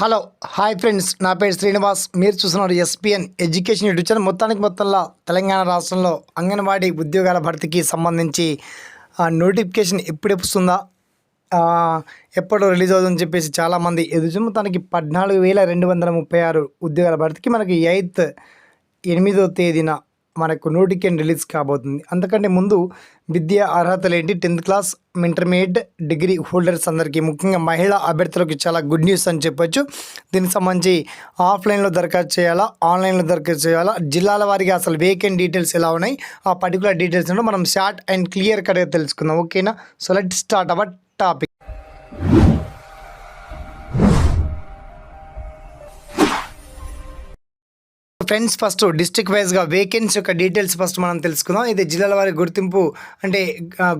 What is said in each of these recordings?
Hello hi friends. నా పేరు శ్రీనివాస్. మీరు చూస్తున్నారు ఎస్పిఎన్ ఎడ్యుకేషన్ యూట్యూబ్ ఛానల్. మొత్తానికి మొత్తంలో తెలంగాణ రాష్ట్రంలో అంగన్వాడీ ఉద్యోగాల భర్తీకి సంబంధించి నోటిఫికేషన్ ఎప్పుడు వస్తుందా? ఎప్పుడు రిలీజ్ అవుతుందని చెప్పేసి చాలామంది ఎదురు మొత్తానికి పద్నాలుగు వేల రెండు వందల ముప్పై ఆరు ఉద్యోగాల భర్తీకి మనకి ఎయిత్ ఎనిమిదో తేదీన మనకు నోటిఫికేషన్ రిలీజ్ కాబోతుంది. అంతకంటే ముందు విద్యా అర్హతలు ఏంటి? Tenth class intermediate degree holders అందరికీ ముఖ్యంగా మహిళా అభ్యర్థులకు చాలా గుడ్ న్యూస్ అని చెప్పొచ్చు. దీనికి సంబంధించి ఆఫ్లైన్లో దరఖాస్తు చేయాలా? ఆన్లైన్లో దరఖాస్తు చేయాలా? జిల్లాల వారికి అసలు వేకెంట్ డీటెయిల్స్ ఎలా ఉన్నాయి? ఆ పర్టికులర్ డీటెయిల్స్ మనం షార్ట్ అండ్ క్లియర్ కట్గా తెలుసుకుందాం. ఓకేనా so let start our topic friends first district వైజ్గా వేకెన్సీ యొక్క డీటెయిల్స్ ఫస్ట్ మనం తెలుసుకుందాం. ఇది జిల్లాల వారి గుర్తింపు అంటే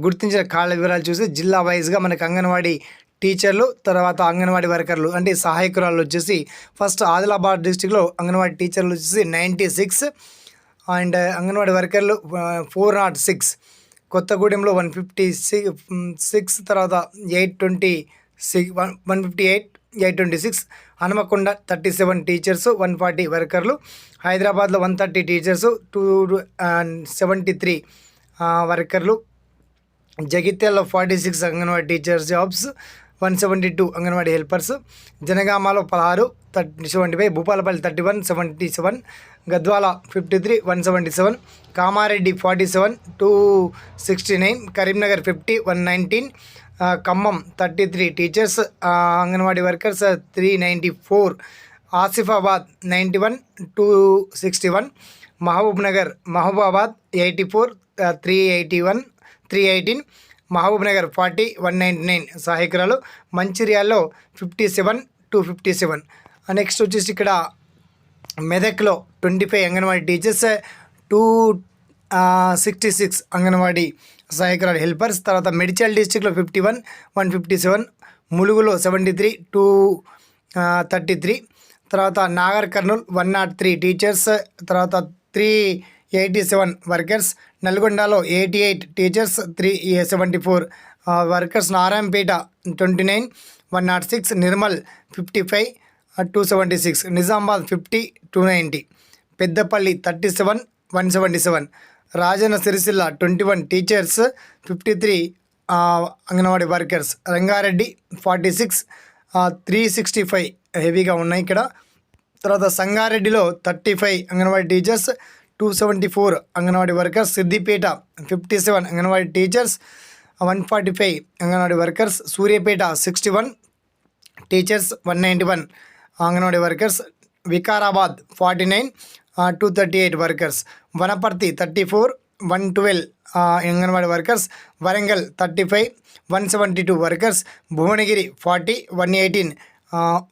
గుర్తించిన కాళ్ళ వివరాలు చూసి జిల్లా వైజ్గా మనకి అంగన్వాడీ టీచర్లు తర్వాత అంగన్వాడీ వర్కర్లు అంటే సహాయకురాలు వచ్చేసి ఫస్ట్ ఆదిలాబాద్ డిస్టిక్లో అంగన్వాడీ టీచర్లు వచ్చేసి నైంటీ సిక్స్ అండ్ అంగన్వాడీ వర్కర్లు ఫోర్ నాట్ సిక్స్ కొత్తగూడెంలో వన్ ఫిఫ్టీ సిక్స్ తర్వాత eight twenty six one one fifty eight eight twenty six Hanamkonda thirty seven teachers one forty వర్కర్లు హైదరాబాద్లో one thirty teachers two seventy three వర్కర్లు Jagtial forty six anganwadi teachers jobs one seventy two anganwadi helpers. జనగామలో పదహారు thirty seventy five Bhupalpally thirty one seventy seven Gadwal fifty three one seventy seven Kamareddy forty seven two sixty nine Karimnagar fifty one nineteen Khammam thirty three teachers anganwadi workers three ninety four Asifabad ninety one two sixty one Mahbubnagar Mahabubabad eighty four three eighty one three eighteen Mahbubnagar forty one ninety nine సహాయకురాలు మంచిర్యాల్లో fifty seven two fifty seven. Next వచ్చేసి ఇక్కడ మెదక్లో twenty five anganwadi teachers two sixty six anganwadi సహాయకురాలు helpers తర్వాత మెడిచల్ డిస్టిక్లో fifty one one fifty seven ములుగులో seventy three two thirty three తర్వాత Nagarkurnool one nought three teachers తర్వాత three eighty seven workers. నల్గొండలో eighty eight teachers three seventy four workers Narayanpet twenty nine one nought six Nirmal fifty five two seventy six Nizamabad fifty two ninety Peddapalli thirty seven one seventy seven Rajanna Sircilla twenty one teachers fifty three anganwadi workers Rangareddy forty six three sixty five హెవీగా ఉన్నాయి ఇక్కడ. తర్వాత సంగారెడ్డిలో thirty five anganwadi teachers two seventy four anganwadi workers Siddipet fifty seven anganwadi teachers one forty five anganwadi workers Suryapet sixty one teachers one ninety one anganwadi workers Vikarabad forty nine two thirty eight workers Wanaparthy thirty four one twelve anganwadi workers Warangal thirty five one seventy two workers Bhuvanagiri forty one eighteen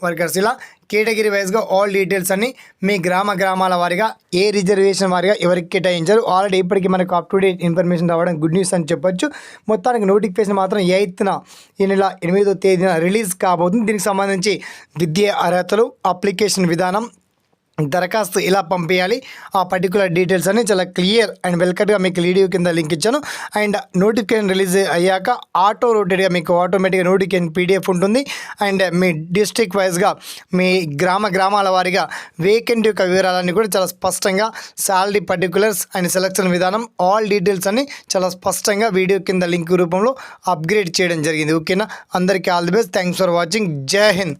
workers ఇలా category వైజ్గా all details అన్ని మీ గ్రామ గ్రామాల వారిగా ఏ reservation వారిగా ఎవరికి కేటాయించారు ఆల్రెడీ ఇప్పటికీ మనకు అప్ టు డేట్ ఇన్ఫర్మేషన్ రావడం గుడ్ న్యూస్ అని చెప్పొచ్చు. మొత్తానికి నోటిఫికేషన్ మాత్రం ఎయిత్న ఈ నెల ఎనిమిదో తేదీన రిలీజ్ కాబోతుంది. దీనికి సంబంధించి విద్యా అర్హతలు అప్లికేషన్ విధానం దరఖాస్తు ఇలా పంపించాలి ఆ పర్టికులర్ డీటెయిల్స్ అన్ని చాలా క్లియర్ అండ్ వెల్కట్గా మీకు వీడియో కింద లింక్ ఇచ్చాను. అండ్ నోటిఫికేషన్ రిలీజ్ అయ్యాక ఆటో రోటెడ్గా మీకు ఆటోమేటిక్గా నోటిఫికేషన్ పీడిఎఫ్ ఉంటుంది. అండ్ మీ డిస్ట్రిక్ట్ వైజ్గా మీ గ్రామ గ్రామాల వారీగా వేకెంట్ యొక్క వివరాలన్నీ కూడా చాలా స్పష్టంగా శాలరీ పర్టికులర్స్ అండ్ సెలక్షన్ విధానం ఆల్ డీటెయిల్స్ అన్ని చాలా స్పష్టంగా వీడియో కింద లింక్ రూపంలో అప్గ్రేడ్ చేయడం జరిగింది. ఓకేనా అందరికీ all the best thanks for watching జై హింద్